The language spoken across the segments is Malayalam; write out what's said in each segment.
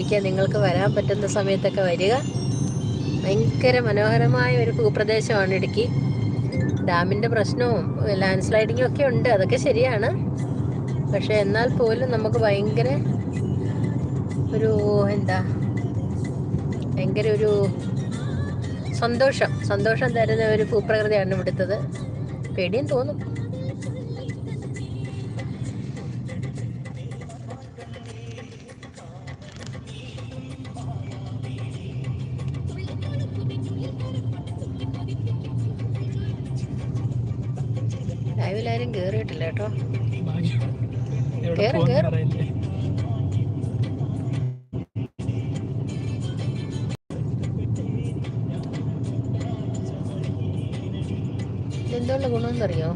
ഇരിക്കാൻ നിങ്ങൾക്ക് വരാൻ പറ്റുന്ന സമയത്തൊക്കെ വരിക. ഭയങ്കര മനോഹരമായ ഒരു ഭൂപ്രദേശമാണ് ഇടുക്കി. ഡാമിന്റെ പ്രശ്നവും ലാൻഡ് സ്ലൈഡിങ്ങും ഒക്കെ ഉണ്ട്. അതൊക്കെ ശരിയാണ്. പക്ഷെ എന്നാൽ പോലും നമുക്ക് ഭയങ്കര ഒരു എന്താ ഭയങ്കര ഒരു സന്തോഷം. സന്തോഷം തരുന്ന ഒരു ഭൂപ്രകൃതിയാണ് ഇവിടുത്തത്. പേടിയും തോന്നും. ലൈവിലാരും കേറിയിട്ടില്ല കേട്ടോ. കേറും കേറും. എന്തുകൊണ്ട് ഗുണമെന്നറിയോ?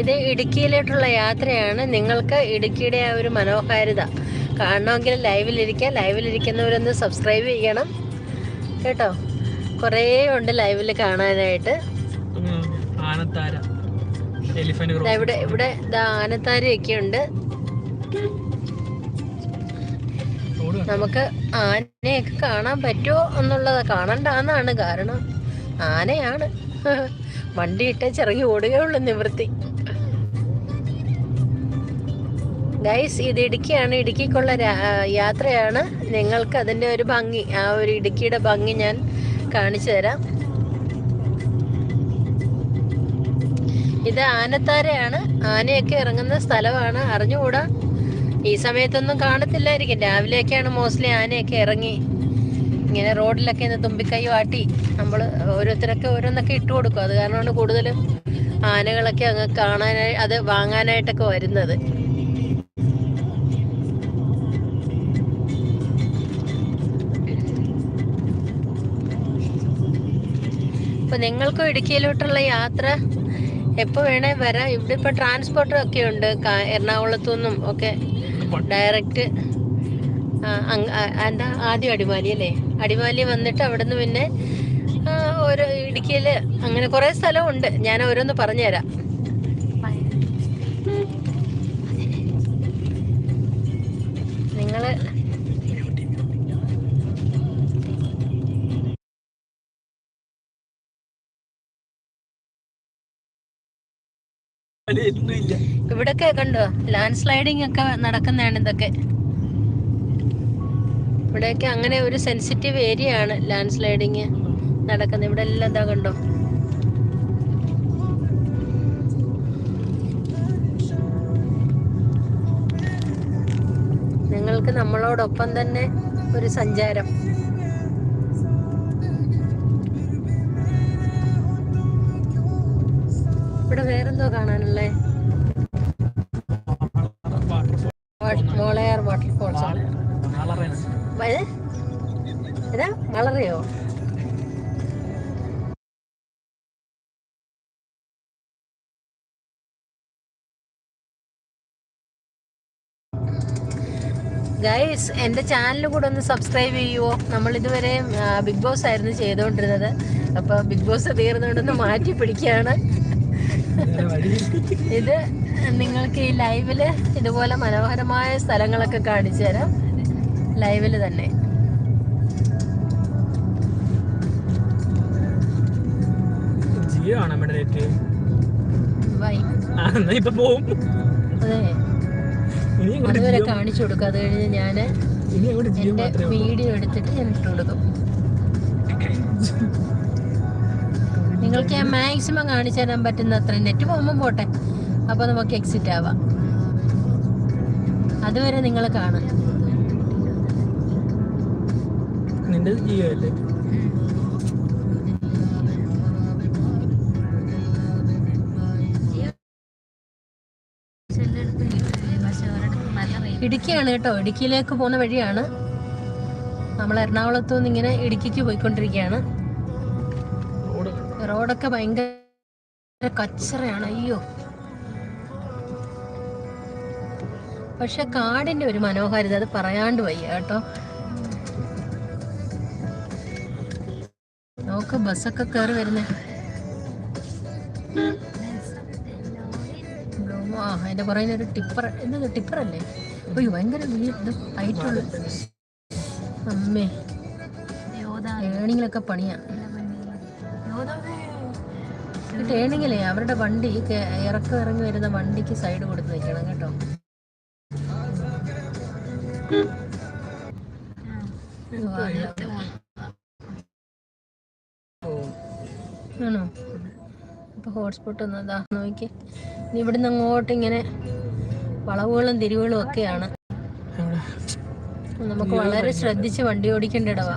ഇത് ഇടുക്കിയിലോട്ടുള്ള യാത്രയാണ്. നിങ്ങൾക്ക് ഇടുക്കിയുടെ ആ ഒരു മനോഹാരിത കാണണമെങ്കിൽ ലൈവിലിരിക്കുക ലൈവിലിരിക്കുന്നവരൊന്ന് സബ്സ്ക്രൈബ് ചെയ്യണം. കേട്ടോ? കുറേ ഉണ്ട് ലൈവിൽ കാണാനായിട്ട്. ഇവിടെ ഇവിടെ ദാ ആനത്താരയൊക്കെ ഉണ്ട് നമുക്ക് ആനയൊക്കെ കാണാൻ പറ്റുമോ എന്നുള്ളത് കാണണ്ടാന്നാണ് കാരണം. ആനയാണ്. വണ്ടി ഇട്ടേ ചിറങ്ങി ഓടുകയുള്ളൂ നിവൃത്തി. ഗൈസ് ഇത് ഇടുക്കിയാണ്. ഇടുക്കിക്കുള്ള യാത്രയാണ്. നിങ്ങൾക്ക് അതിന്റെ ഒരു ഭംഗി ആ ഒരു ഇടുക്കിയുടെ ഭംഗി ഞാൻ കാണിച്ചു തരാം. ഇത് ആനത്താരയാണ്. ആനയൊക്കെ ഇറങ്ങുന്ന സ്ഥലമാണ്. അറിഞ്ഞുകൂടാ? ഈ സമയത്തൊന്നും കാണത്തില്ലായിരിക്കും. രാവിലെയൊക്കെയാണ് മോസ്റ്റ്ലി ആനയൊക്കെ ഇറങ്ങി ഇങ്ങനെ റോഡിലൊക്കെ ഇന്ന് തുമ്പിക്കൈ വാട്ടി. നമ്മൾ ഓരോരുത്തരൊക്കെ ഓരോന്നൊക്കെ ഇട്ട് കൊടുക്കും. അത് കാരണമാണ് കൂടുതലും ആനകളൊക്കെ അങ്ങ് കാണാനായി അത് വാങ്ങാനായിട്ടൊക്കെ വരുന്നത്. ഇപ്പൊ നിങ്ങൾക്കും ഇടുക്കിയിലോട്ടുള്ള യാത്ര എപ്പോൾ വേണേ വരാം. ഇവിടെ ഇപ്പൊ ട്രാൻസ്പോർട്ടർ ഒക്കെ ഉണ്ട്. എറണാകുളത്തു നിന്നും ഒക്കെ ഡയറക്റ്റ് എന്താ? ആദ്യം അടിമാലി അല്ലേ? അടിമാലി വന്നിട്ട് അവിടുന്ന് പിന്നെ ആ, ഓരോ ഇടുക്കിയിൽ അങ്ങനെ കുറേ സ്ഥലമുണ്ട്. ഞാൻ ഓരോന്ന് പറഞ്ഞുതരാം. നിങ്ങൾ ഇവിടൊക്കെ കണ്ടോ? ലാൻഡ് സ്ലൈഡിങ് ഒക്കെ നടക്കുന്നതാണ് ഇതൊക്കെ. ഇവിടെയൊക്കെ അങ്ങനെ ഒരു സെൻസിറ്റീവ് ഏരിയ ആണ് ലാൻഡ് സ്ലൈഡിങ് നടക്കുന്നത്. ഇവിടെ എല്ലാം എന്താ കണ്ടോ? നിങ്ങൾക്ക് നമ്മളോടൊപ്പം തന്നെ ഒരു സഞ്ചാരം. വേറെന്തോ കാണാനുള്ളേ. മോളയാർ വാട്ടർഫോൾസ് ആണ്? ഏതാ വളരെയോ ഗൈസ് എന്റെ ചാനൽ കൂടെ ഒന്ന് സബ്സ്ക്രൈബ് ചെയ്യുമോ നമ്മൾ ഇതുവരെ ബിഗ് ബോസ് ആയിരുന്നു ചെയ്തുകൊണ്ടിരുന്നത് അപ്പോൾ ബിഗ് ബോസ് തീർന്നുകൊണ്ടൊന്ന് മാറ്റി പിടിക്കുകയാണ്. ഇത് നിങ്ങൾക്ക് ഈ ലൈവിൽ ഇതുപോലെ മനോഹരമായ സ്ഥലങ്ങളൊക്കെ കാണിച്ചു തരാം. ലൈവിൽ തന്നെ. ജിയോ ആണ് നമ്മുടെ നെറ്റ് ബൈ ആ എന്നാ ഇപ്പൊ പോവും. അതെ. അതുവരെ കാണിച്ചു കൊടുക്കും. അത് കഴിഞ്ഞ് ഞാൻ എന്റെ. വീഡിയോ എടുത്തിട്ട് ഞാൻ ഇട്ട് കൊടുക്കും. നിങ്ങൾക്ക് ഞാൻ മാക്സിമം കാണിച്ചു തരാൻ പറ്റുന്ന അത്ര നെറ്റ് പോകുമ്പോൾ പോട്ടെ. അപ്പോൾ നമുക്ക് എക്സിറ്റ് ആവാം. അതുവരെ നിങ്ങൾ കാണാം നിന്റെ ജിയോ അല്ലേ? ഇടുക്കിയാണ് കേട്ടോ. ഇടുക്കിയിലേക്ക് പോകുന്ന വഴിയാണ്. നമ്മൾ എറണാകുളത്തു നിന്ന് ഇങ്ങനെ ഇടുക്കിക്ക് പോയിക്കൊണ്ടിരിക്കുകയാണ്. റോഡൊക്കെ ഭയങ്കര കച്ചറയാണ് അയ്യോ. പക്ഷെ കാടിന്റെ ഒരു മനോഹാരിത അത് പറയാണ്ട് വയ്യ കേട്ടോ. നോക്ക് ബസ്സൊക്കെ കയറി വരുന്നേ. ആ അതിന്റെ പുറകിൽ ഒരു ടിപ്പർ എന്തത് ടിപ്പറല്ലേ അയ്യോ ഭയങ്കര ഹൈറ്റുള്ള അമ്മേ. ഏണിങ്ങളൊക്കെ പണിയാ. ടേണിങ്ങിലേ അവരുടെ വണ്ടി ഇറക്കം ഇറങ്ങി വരുന്ന വണ്ടിക്ക് സൈഡ് കൊടുത്ത് നിൽക്കണം കേട്ടോ. ആണോ? അപ്പൊ ഹോട്ട്സ്പോട്ട് ഒന്ന് ഇതാ നോക്കി. ഇനി ഇവിടുന്ന് അങ്ങോട്ട് ഇങ്ങനെ വളവുകളും തിരിവുകളും ഒക്കെയാണ്. നമുക്ക് വളരെ ശ്രദ്ധിച്ച് വണ്ടി ഓടിക്കേണ്ട ഇടവാ.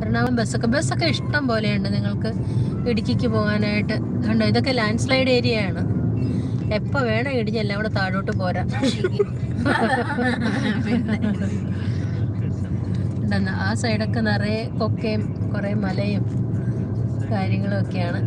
എറണാകുളം ബസ്സൊക്കെ ബസ്സൊക്കെ ഇഷ്ടം പോലെയുണ്ട് നിങ്ങൾക്ക് ഇടുക്കിക്ക് പോകാനായിട്ട്. കണ്ടോ ഇതൊക്കെ ലാൻഡ് സ്ലൈഡ് ഏരിയ ആണ്. എപ്പോ വേണം ഇടിഞ്ഞല്ല അവിടെ താഴോട്ട് പോരാ. ആ സൈഡൊക്കെ നിറയെ കൊക്കയും കുറെ മലയും കാര്യങ്ങളും ഒക്കെയാണ്.